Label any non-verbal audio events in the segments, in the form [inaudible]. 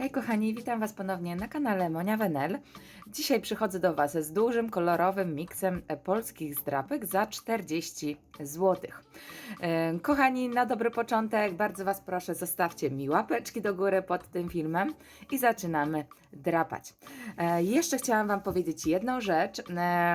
Hej kochani, witam Was ponownie na kanale Monia Wenel. Dzisiaj przychodzę do Was z dużym, kolorowym miksem polskich zdrapek za 40 zł. Kochani, na dobry początek bardzo Was proszę, zostawcie mi łapeczki do góry pod tym filmem i zaczynamy drapać. E, Jeszcze chciałam Wam powiedzieć jedną rzecz.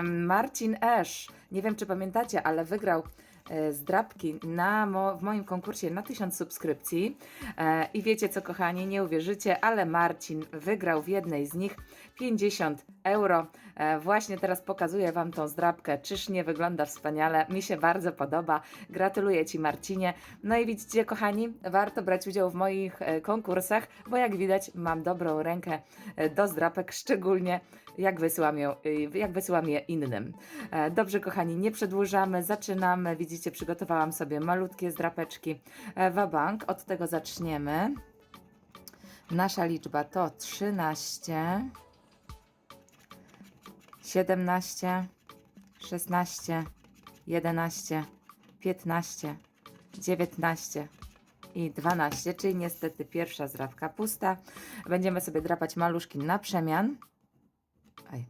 Marcin Esz, nie wiem czy pamiętacie, ale wygrał e, zdrapki na mo- w moim konkursie na 1000 subskrypcji. E, I wiecie co, kochani, nie uwierzycie, ale Marcin wygrał w jednej z nich 50 euro. E, Właśnie teraz pokazuję Wam tą zdrabkę. Czyż nie wygląda wspaniale? Mi się bardzo podoba. Gratuluję Ci, Marcinie. No i widzicie, kochani, warto brać udział w moich e, konkursach, bo jak widać, mam dobrą rękę e, do zdrapek, szczególnie jak wysyłam, ją, y, jak wysyłam je innym. E, Dobrze, kochani, nie przedłużamy, zaczynamy. Widzicie, przygotowałam sobie malutkie zdrapeczki e, wabank. Od tego zaczniemy. Nasza liczba to 13, 17, 16, 11, 15, 19 i 12, czyli niestety pierwsza zdrapka pusta. Będziemy sobie drapać maluszki na przemian. Aj.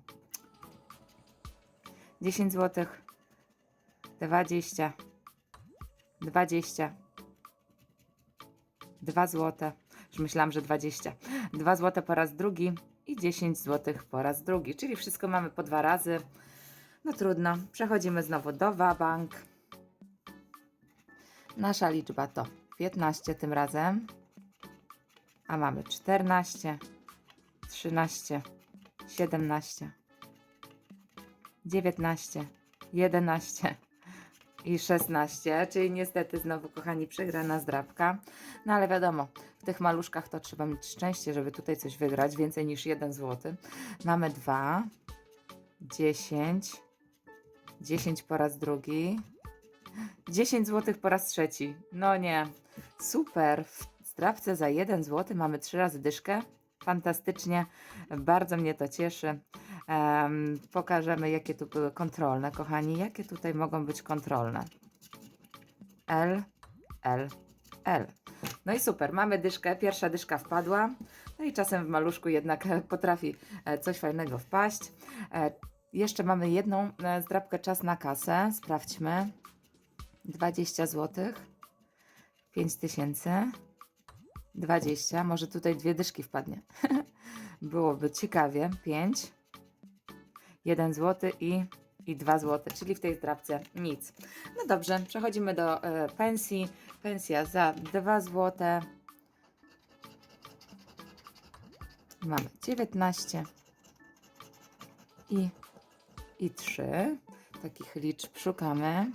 10 zł, 20, 20, 2 zł. Już myślałam, że 20. 2 zł po raz drugi i 10 zł po raz drugi, czyli wszystko mamy po dwa razy. No trudno. Przechodzimy znowu do Wabank. Nasza liczba to 15 tym razem, a mamy 14, 13, 17, 19, 11 i 16, czyli niestety znowu, kochani, przegrana zdrabka. No ale wiadomo, w tych maluszkach to trzeba mieć szczęście, żeby tutaj coś wygrać, więcej niż 1 zł. Mamy 2, 10, 10 po raz drugi, 10 zł po raz trzeci. No nie, super. W zdrawce za 1 zł mamy 3 razy dyszkę. Fantastycznie, bardzo mnie to cieszy. Em, pokażemy, jakie tu były kontrolne, kochani. Jakie tutaj mogą być kontrolne? L, L, L. No i super, mamy dyszkę, pierwsza dyszka wpadła. No i czasem w maluszku jednak [laughs] potrafi e, coś fajnego wpaść. E, Jeszcze mamy jedną e, zdrabkę czas na kasę. Sprawdźmy. 20 zł. 5 tysięcy. 20. Może tutaj dwie dyszki wpadnie. [laughs] Byłoby ciekawie. 5. 1 zł i, i 2 zł, czyli w tej zdrabce nic. No dobrze, przechodzimy do e, pensji. Pensja za 2 zł. Mamy 19 i, i 3. Takich liczb szukamy.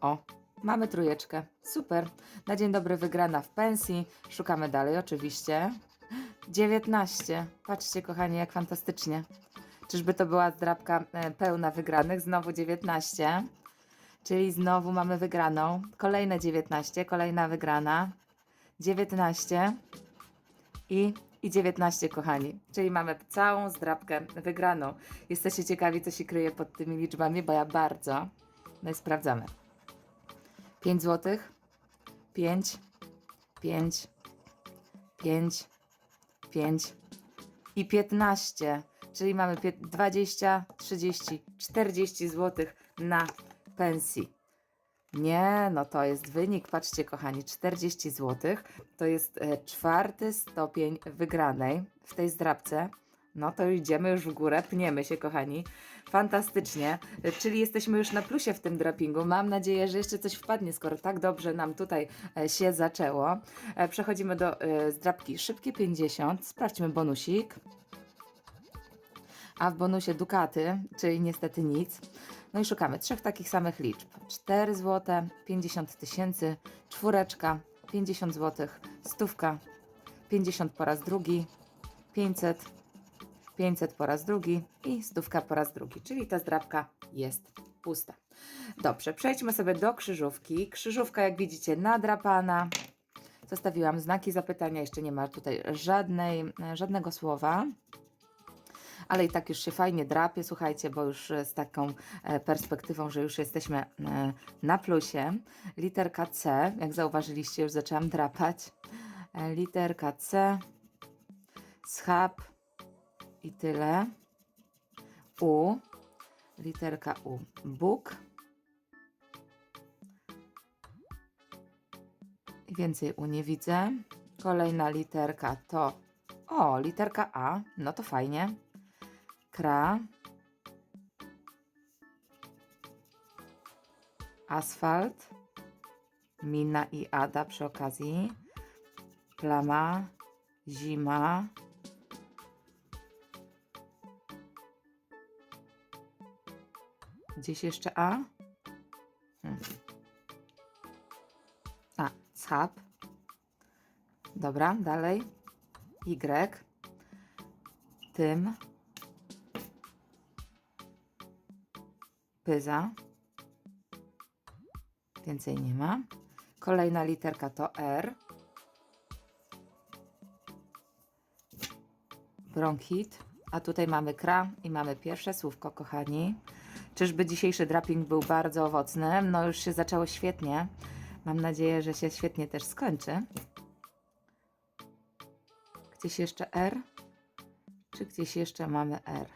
O, mamy trójeczkę. Super. Na dzień dobry wygrana w pensji. Szukamy dalej oczywiście. 19. Patrzcie kochani, jak fantastycznie. Czyżby to była zdrabka e, pełna wygranych? Znowu 19. Czyli znowu mamy wygraną. Kolejne 19, kolejna wygrana. 19 i, i 19, kochani. Czyli mamy całą zdrabkę wygraną. Jesteście ciekawi, co się kryje pod tymi liczbami, bo ja bardzo. No i sprawdzamy. 5 zł, 5, 5, 5, 5 i 15, czyli mamy pie- 20, 30, 40 zł na pensji. Nie, no to jest wynik, patrzcie kochani, 40 zł to jest e, czwarty stopień wygranej w tej zdrabce. No to idziemy już w górę, pniemy się kochani. Fantastycznie, czyli jesteśmy już na plusie w tym drapingu. Mam nadzieję, że jeszcze coś wpadnie, skoro tak dobrze nam tutaj e, się zaczęło. E, Przechodzimy do e, zdrabki szybkie 50. Sprawdźmy bonusik. A w bonusie dukaty, czyli niestety nic. No i szukamy trzech takich samych liczb. 4 zł, 50 tysięcy, czwóreczka, 50 zł, stówka, 50 po raz drugi, 500, 500 po raz drugi i stówka po raz drugi, czyli ta zdrabka jest pusta. Dobrze, przejdźmy sobie do krzyżówki. Krzyżówka, jak widzicie, nadrapana. Zostawiłam znaki zapytania, jeszcze nie ma tutaj żadnej, żadnego słowa. Ale i tak już się fajnie drapie, słuchajcie, bo już z taką e, perspektywą, że już jesteśmy e, na plusie. Literka C, jak zauważyliście, już zaczęłam drapać. E, Literka C, schab i tyle. U, literka U, Bóg. Więcej U nie widzę. Kolejna literka to, o, literka A, no to fajnie. Kra, asfalt, Mina i Ada przy okazji, plama, zima, gdzieś jeszcze A? Hmm. A, schab. Dobra, dalej. Y. Tym. Pyza. Więcej nie ma. Kolejna literka to R. Bronchit. A tutaj mamy kra i mamy pierwsze słówko, kochani. Czyżby dzisiejszy draping był bardzo owocny? No już się zaczęło świetnie. Mam nadzieję, że się świetnie też skończy. Gdzieś jeszcze R? Czy gdzieś jeszcze mamy R?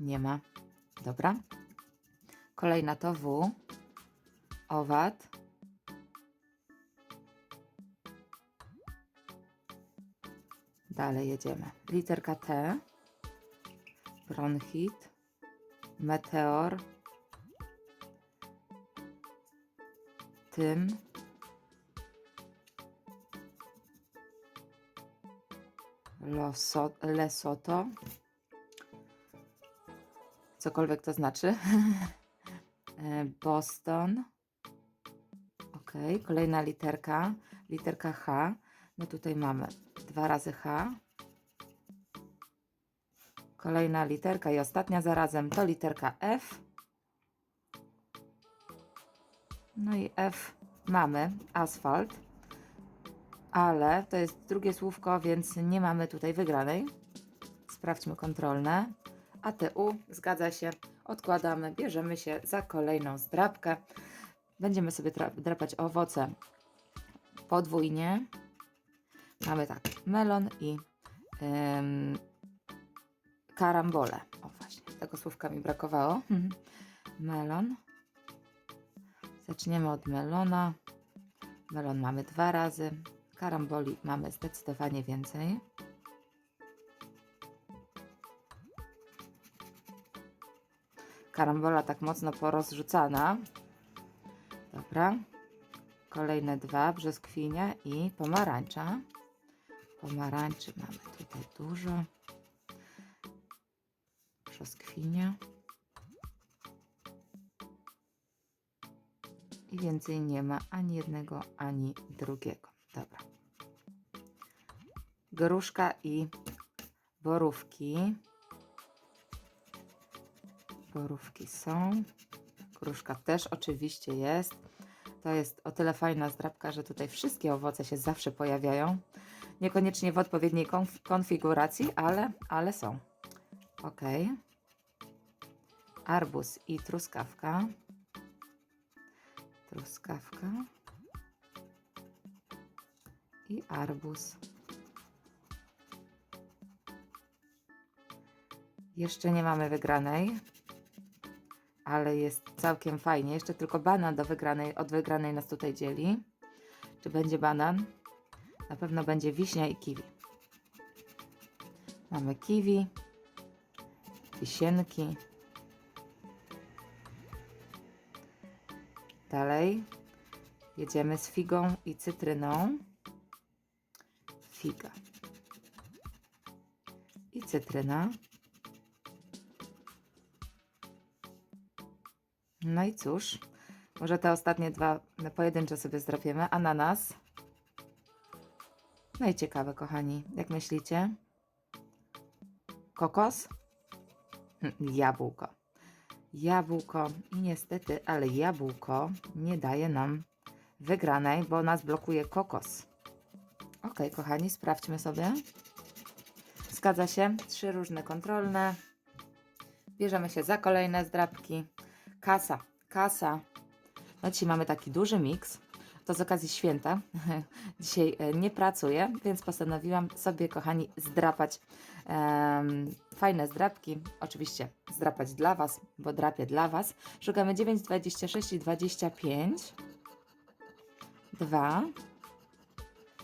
Nie ma. Dobra. Kolejna to W. Owad. Dalej jedziemy. Literka T. Bronchit. Meteor. Tym. Loso, Lesoto. Cokolwiek to znaczy. [laughs] E, Boston. Ok, kolejna literka. Literka H. No tutaj mamy dwa razy H. Kolejna literka i ostatnia zarazem to literka F. No i F mamy asfalt, ale to jest drugie słówko, więc nie mamy tutaj wygranej. Sprawdźmy kontrolne. ATU zgadza się, odkładamy, bierzemy się za kolejną zdrabkę. Będziemy sobie drapać owoce podwójnie. Mamy tak, melon i karambole. O właśnie, tego słówka mi brakowało. Melon. Zaczniemy od melona. Melon mamy dwa razy. Karamboli mamy zdecydowanie więcej. Karambola tak mocno porozrzucana. Dobra. Kolejne dwa, brzoskwinia i pomarańcza. Pomarańczy mamy tutaj dużo. Brzoskwinia. I więcej nie ma ani jednego, ani drugiego. Dobra. Gruszka i borówki. Borówki są. Gruszka też oczywiście jest. To jest o tyle fajna zdrabka, że tutaj wszystkie owoce się zawsze pojawiają. Niekoniecznie w odpowiedniej konf konfiguracji, ale, ale są. Ok. Arbuz i truskawka. Truskawka. I arbuz. Jeszcze nie mamy wygranej, ale jest całkiem fajnie. Jeszcze tylko banan do wygranej, od wygranej nas tutaj dzieli. Czy będzie banan? Na pewno będzie wiśnia i kiwi. Mamy kiwi, wisienki. Dalej jedziemy z figą i cytryną. Figa i cytryna. No i cóż, może te ostatnie dwa pojedyncze sobie zrobimy. Ananas. No i ciekawe, kochani, jak myślicie? Kokos? [laughs] Jabłko. Jabłko i niestety, ale jabłko nie daje nam wygranej, bo nas blokuje kokos. Ok, kochani, sprawdźmy sobie. Zgadza się, trzy różne kontrolne. Bierzemy się za kolejne zdrabki. Kasa, kasa. No dzisiaj mamy taki duży miks. To z okazji święta. [laughs] Dzisiaj e, nie pracuję, więc postanowiłam sobie, kochani, zdrapać em, fajne zdrapki. Oczywiście zdrapać dla Was, bo drapię dla Was. Szukamy 9, 26 i 25. 2,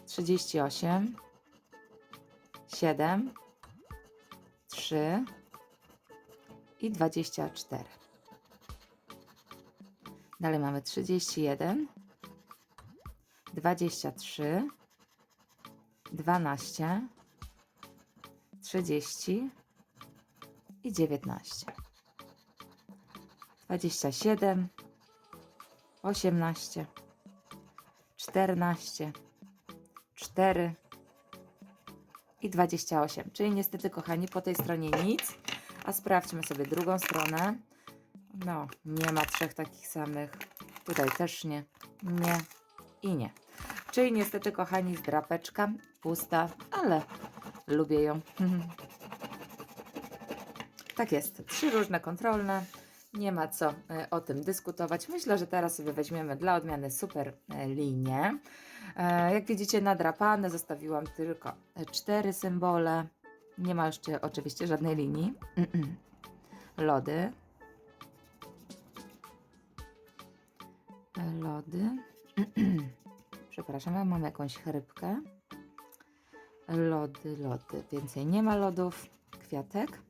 38, 7, 3 i 24. Dalej mamy 31, 23, 12, 30 i 19. 27, 18, 14, 4 i 28. Czyli niestety, kochani, po tej stronie nic. A sprawdźmy sobie drugą stronę. No, nie ma trzech takich samych. Tutaj też nie, nie i nie. Czyli niestety, kochani, zdrapeczka pusta, ale lubię ją. [laughs] tak jest. Trzy różne kontrolne. Nie ma co e, o tym dyskutować. Myślę, że teraz sobie weźmiemy dla odmiany super e, linię. E, Jak widzicie, nadrapane zostawiłam tylko cztery symbole. Nie ma jeszcze oczywiście żadnej linii. [clears throat] Lody. Lody. [clears throat] Przepraszam, ja mam jakąś chrypkę. Lody, lody. Więcej nie ma lodów. Kwiatek.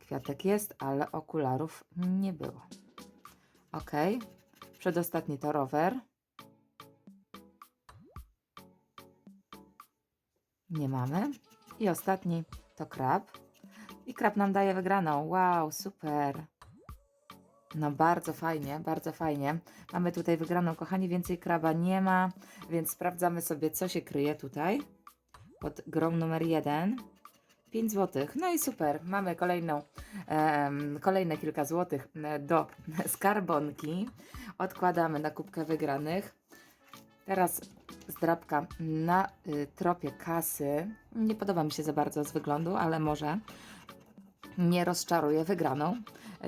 Kwiatek jest, ale okularów nie było. Ok. Przedostatni to rower. Nie mamy. I ostatni to krab. I krab nam daje wygraną. Wow, super. No bardzo fajnie, bardzo fajnie. Mamy tutaj wygraną, kochani, więcej kraba nie ma, więc sprawdzamy sobie, co się kryje tutaj pod grą numer jeden. 5 zł. No i super. Mamy kolejną, em, kolejne kilka złotych e, do [laughs] skarbonki. Odkładamy na kubkę wygranych. Teraz zdrabka na y, tropie kasy. Nie podoba mi się za bardzo z wyglądu, ale może nie rozczaruje wygraną.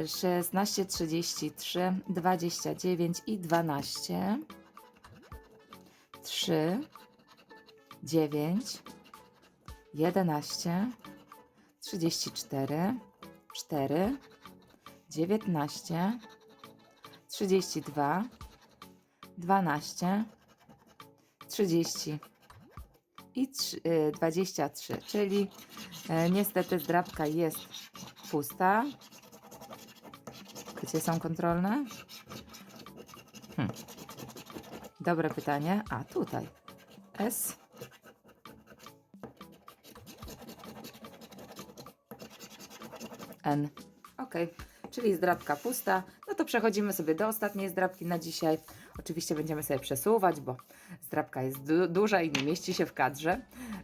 16, 33, 29 i 12. 3, 9, 11, 34, 4, 19, 32, 12, 30 i trz- y, 23, czyli e, niestety zdrabka jest pusta. Gdzie są kontrolne? Hm. Dobre pytanie. A tutaj. S. N. Ok, czyli zdrabka pusta. No to przechodzimy sobie do ostatniej zdrabki na dzisiaj. Oczywiście będziemy sobie przesuwać, bo zdrabka jest du duża i nie mieści się w kadrze.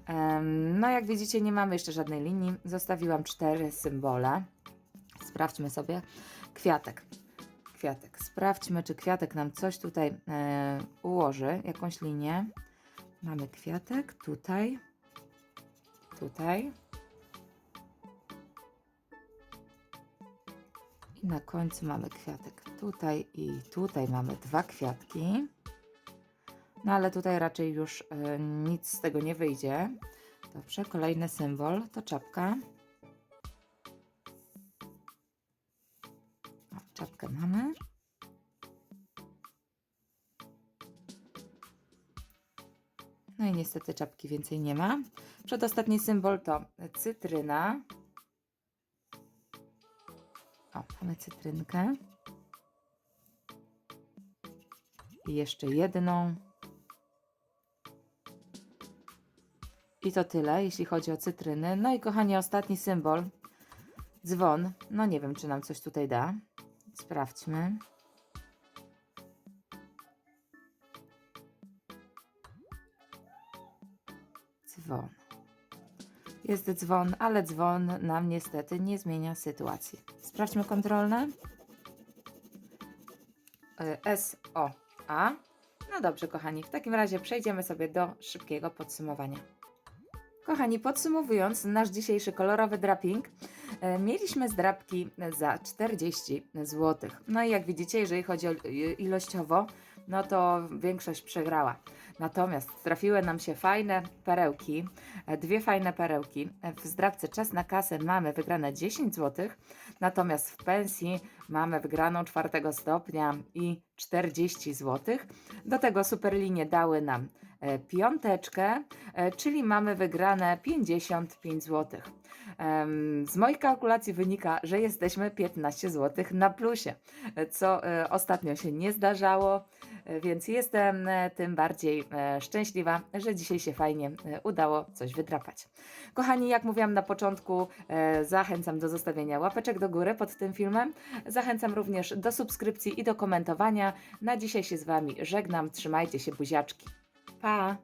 Em, no jak widzicie, nie mamy jeszcze żadnej linii. Zostawiłam cztery symbole. Sprawdźmy sobie. Kwiatek. Kwiatek. Sprawdźmy, czy kwiatek nam coś tutaj e, ułoży, jakąś linię. Mamy kwiatek tutaj, tutaj. I na końcu mamy kwiatek tutaj i tutaj mamy dwa kwiatki. No ale tutaj raczej już e, nic z tego nie wyjdzie. Dobrze, kolejny symbol to czapka. O, czapkę mamy. No i niestety czapki więcej nie ma. Przedostatni symbol to cytryna. O, mamy cytrynkę. I jeszcze jedną. I to tyle, jeśli chodzi o cytryny. No i kochani, ostatni symbol. Dzwon. No nie wiem, czy nam coś tutaj da. Sprawdźmy. Dzwon. Jest dzwon, ale dzwon nam niestety nie zmienia sytuacji. Sprawdźmy kontrolne. Y, S, O, A. No dobrze, kochani, w takim razie przejdziemy sobie do szybkiego podsumowania. Kochani, podsumowując nasz dzisiejszy kolorowy draping, e, mieliśmy zdrapki za 40 zł. No i jak widzicie, jeżeli chodzi o i- ilościowo, no to większość przegrała. Natomiast trafiły nam się fajne perełki, e, dwie fajne perełki. E, W zdrapce czas na kasę mamy wygrane 10 zł, natomiast w pensji mamy wygraną czwartego stopnia i 40 zł. Do tego superlinie dały nam e, piąteczkę, e, czyli mamy wygrane 55 zł. Z moich kalkulacji wynika, że jesteśmy 15 zł na plusie, e, co e, ostatnio się nie zdarzało, e, więc jestem e, tym bardziej e, szczęśliwa, że dzisiaj się fajnie e, udało coś wydrapać. Kochani, jak mówiłam na początku, e, zachęcam do zostawienia łapeczek do góry pod tym filmem. Zachęcam również do subskrypcji i do komentowania. Na dzisiaj się z Wami żegnam. Trzymajcie się, buziaczki. 发啊